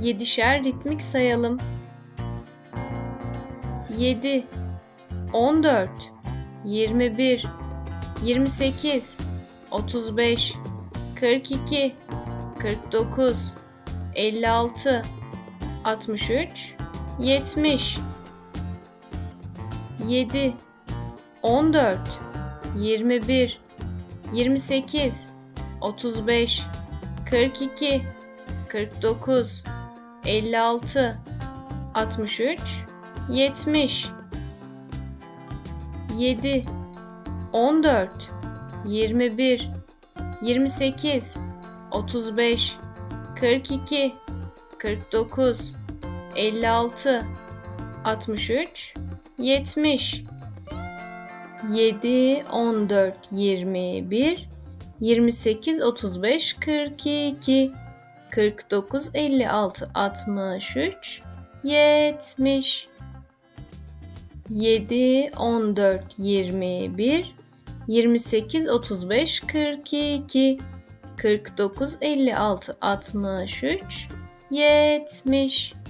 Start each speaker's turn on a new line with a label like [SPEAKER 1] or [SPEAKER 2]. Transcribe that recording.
[SPEAKER 1] Yedişer ritmik sayalım. 7 14 21 28 35 42 49 56 63 70 7 14 21 28 35 42 49 56 63 70 7 14 21 28 35 42 49 56 63 70 7 14 21 28 35 42 49 56 63 70 7 14 21 28 35 42 49 56 63 70